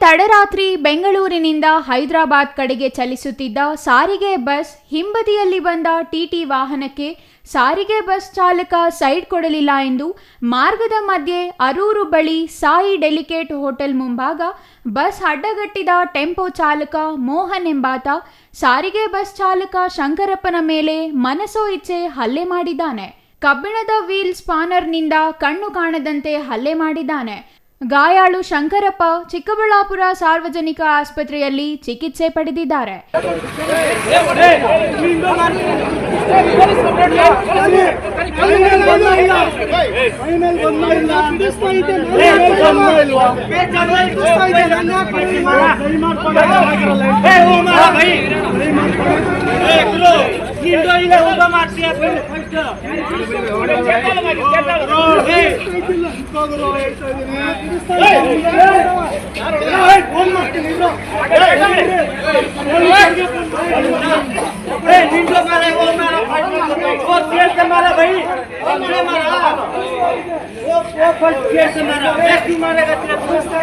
ತಡರಾತ್ರಿ ಬೆಂಗಳೂರಿನಿಂದ ಹೈದರಾಬಾದ್ ಕಡೆಗೆ ಚಲಿಸುತ್ತಿದ್ದ ಸಾರಿಗೆ ಬಸ್ ಹಿಂಬದಿಯಲ್ಲಿ ಬಂದ ಟಿಟಿ ವಾಹನಕ್ಕೆ ಸಾರಿಗೆ ಬಸ್ ಚಾಲಕ ಸೈಡ್ ಕೊಡಲಿಲ್ಲ ಎಂದು ಮಾರ್ಗದ ಮಧ್ಯೆ ಅರೂರು ಬಳಿ ಸಾಯಿ ಡೆಲಿಕೇಟ್ ಹೋಟೆಲ್ ಮುಂಭಾಗ ಬಸ್ ಅಡ್ಡಗಟ್ಟಿದ ಟೆಂಪೋ ಚಾಲಕ ಮೋಹನ್ ಎಂಬಾತ ಸಾರಿಗೆ ಬಸ್ ಚಾಲಕ ಶಂಕರಪ್ಪನ ಮೇಲೆ ಮನಸೋ ಇಚ್ಛೆ ಹಲ್ಲೆ ಮಾಡಿದ್ದಾನೆ. ಕಬ್ಬಿಣದ ವೀಲ್ ಸ್ಪಾನರ್ನಿಂದ ಕಣ್ಣು ಕಾಣದಂತೆ ಹಲ್ಲೆ ಮಾಡಿದ್ದಾನೆ. ಗಾಯಾಳು ಶಂಕರಪ್ಪ ಚಿಕ್ಕಬಳ್ಳಾಪುರ ಸಾರ್ವಜನಿಕ ಆಸ್ಪತ್ರೆಯಲ್ಲಿ ಚಿಕಿತ್ಸೆ ಪಡೆದಿದ್ದಾರೆ ಗಿಂಡೋ ಇಲ್ಲ ಹೋಗ ಮಾಡ್ತೀಯ ನಿಂಡೋ ಮಾರ ಹೋಗ ಮಾರ ಬೈ ಮಾರ ಓ ಫಸ್ಟ್ ಕೇಸ್ ಮಾರ ವ್ಯಕ್ತಿ ಮಾರಾಗತ್ತಿರ ಪುರಸ್ಕಾರ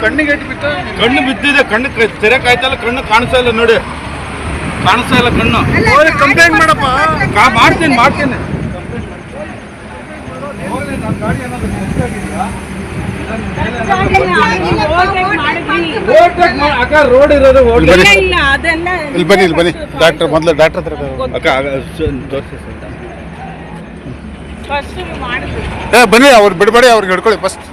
ಕಣ್ಣಿಗೆ ಬಿತ್ತ? ಕಣ್ಣು ಬಿದ್ದಿದೆ ಕಣ್ಣು ತೆರೆ ಕಾಯ್ತಲ್ಲ ಕಣ್ಣು ಕಾಣಿಸ್ತಾ ಇಲ್ಲ ನೋಡಿ. ಕಾಣಿಸ್ತಾ ಇಲ್ಲ ಕಣ್ಣು. ಕಂಪ್ಲೇಂಟ್ ಮಾಡಪ್ಪ. ಕಾ- ಮಾಡ್ತೀನಿ ಮಾಡ್ತೀನಿ. ಅಕ್ಕ ರೋಡ್ ಇರೋದು ಇಲ್ಲಿ ಬನ್ನಿ. ಇಲ್ಲ ಬನ್ನಿ ಡಾಕ್ಟರ್ ಮೊದಲು ಡಾಕ್ಟರ್ ಹತ್ರ ಅಕ್ಕ ತೋರಿಸಿ ಸ- ತೋರ್ಸಿ ಸರ್. ಫಸ್ಟ್ ಮಾಡಿದ್ರು ಏ ಬನ್ನಿ ಅವ್ರು ಬಿಡಬೇಡಿ ಅವ್ರಿಗೆ ಹಿಡ್ಕೊಳ್ಳಿ ಫಸ್ಟ್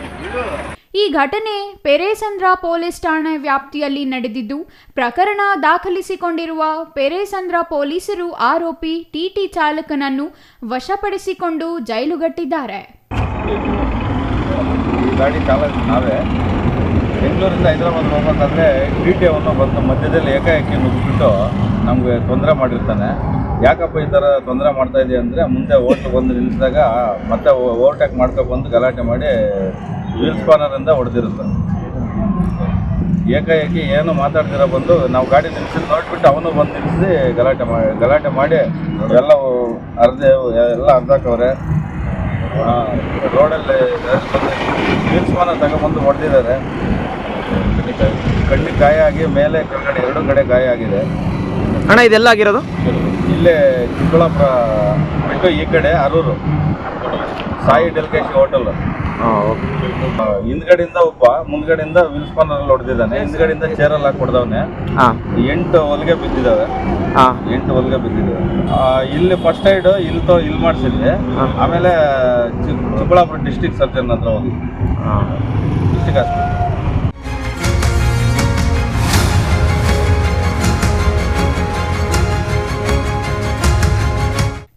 ಈ ಘಟನೆ ಪೆರೇಸಂದ್ರ ಪೊಲೀಸ್ ಠಾಣೆ ವ್ಯಾಪ್ತಿಯಲ್ಲಿ ನಡೆದಿದ್ದು ಪ್ರಕರಣ ದಾಖಲಿಸಿಕೊಂಡಿರುವ ಪೆರೇಸಂದ್ರ ಪೊಲೀಸರು ಆರೋಪಿ ಟಿಟಿ ಚಾಲಕನನ್ನು ವಶಪಡಿಸಿಕೊಂಡು ಜೈಲುಗಟ್ಟಿದ್ದಾರೆ. ಗಾಡಿ ಚಾಲಕ ನಾವೇ. ಬೆಂಗಳೂರಿಂದ ಹೈದರಾಬಾದ್ ಹೋಗ್ಬೇಕಂದ್ರೆ ಟಿ ಟಿ ಅವನು ಬಂದು ಮಧ್ಯದಲ್ಲಿ ಏಕಾಏಕಿ ನುಗ್ಗಿಬಿಟ್ಟು ನಮಗೆ ತೊಂದರೆ ಮಾಡಿರ್ತಾನೆ. ಯಾಕಪ್ಪ ಈ ಥರ ತೊಂದರೆ ಮಾಡ್ತಾ ಇದೆ ಅಂದರೆ ಮುಂದೆ ಓಟ್ಲು ಬಂದು ನಿಲ್ಲಿಸಿದಾಗ ಮತ್ತೆ ಓವರ್ಟೇಕ್ ಮಾಡ್ಕೊ ಬಂದು ಗಲಾಟೆ ಮಾಡಿ ವೀಲ್ ಸ್ಪಾನರಿಂದ ಹೊಡೆದಿರುತ್ತೆ. ಏಕಾಏಕಿ ಏನು ಮಾತಾಡ್ತಿರ ಬಂದು ನಾವು ಗಾಡಿ ನಿಲ್ಸಿ ನೋಡ್ಬಿಟ್ಟು ಅವನು ಬಂದು ನಿಲ್ಲಿಸಿ ಗಲಾಟೆ ಮಾಡಿ ಗಲಾಟೆ ಮಾಡಿ ಎಲ್ಲ ಅರ್ಧ ಎಲ್ಲ ಅರ್ಧಕ್ಕವ್ರೆ. ರೋಡಲ್ಲಿ ವೀಲ್ಸ್ಮಾನ ತಗೊಂಬಂದು ಹೊಡೆದಿದ್ದಾರೆ. ಕಣ್ಣಿಗೆ ಗಾಯ ಆಗಿ ಮೇಲೆ ಕೆಳಗಡೆ ಎರಡು ಕಡೆ ಗಾಯ ಆಗಿದೆ ಅಣ್ಣ ಇದೆಲ್ಲ ಆಗಿರೋದು? ಇಲ್ಲೇ ಚಿಕ್ಕಬಳ್ಳಾಪುರ ಬಿಟ್ಟು ಈ ಕಡೆ ಅರೂರು. ಸಾಯಿ ಡೆಲ್ಕೇಶಿ ಹೋಟೆಲ್. ಹಿಂದ್ಗಡೆಯಿಂದ ಒಬ್ಬ ಮುಂದ್ಗಡೆಯಿಂದ ಅಲ್ಲಿ ಹೊಡೆದಿದ್ದಾನೆ. ಹಿಂದ್ಗಡೆಯಿಂದ ಚೇರಲ್ಲಿ ಹಾಕಿ ಹೊಡೆದವನೆ ಎಂಟು ಹೊಲಿಗೆ ಬಿದ್ದಿದ್ದಾವೆ. ಎಂಟು ಹೊಲಿಗೆ ಬಿದ್ದಿದ್ದಾವೆ. ಇಲ್ಲಿ ಫಸ್ಟ್ ಏಡ್ ಇಲ್ಲಿ ತೋ ಇಲ್ಲಿ ಮಾಡಿಸಿದ್ವಿ. ಆಮೇಲೆ ಚಿಕ್ಕಬಳ್ಳಾಪುರ ಡಿಸ್ಟಿಕ್ ಸರ್ಜನ್ ಹತ್ರ ಹೋಗಿ district hospital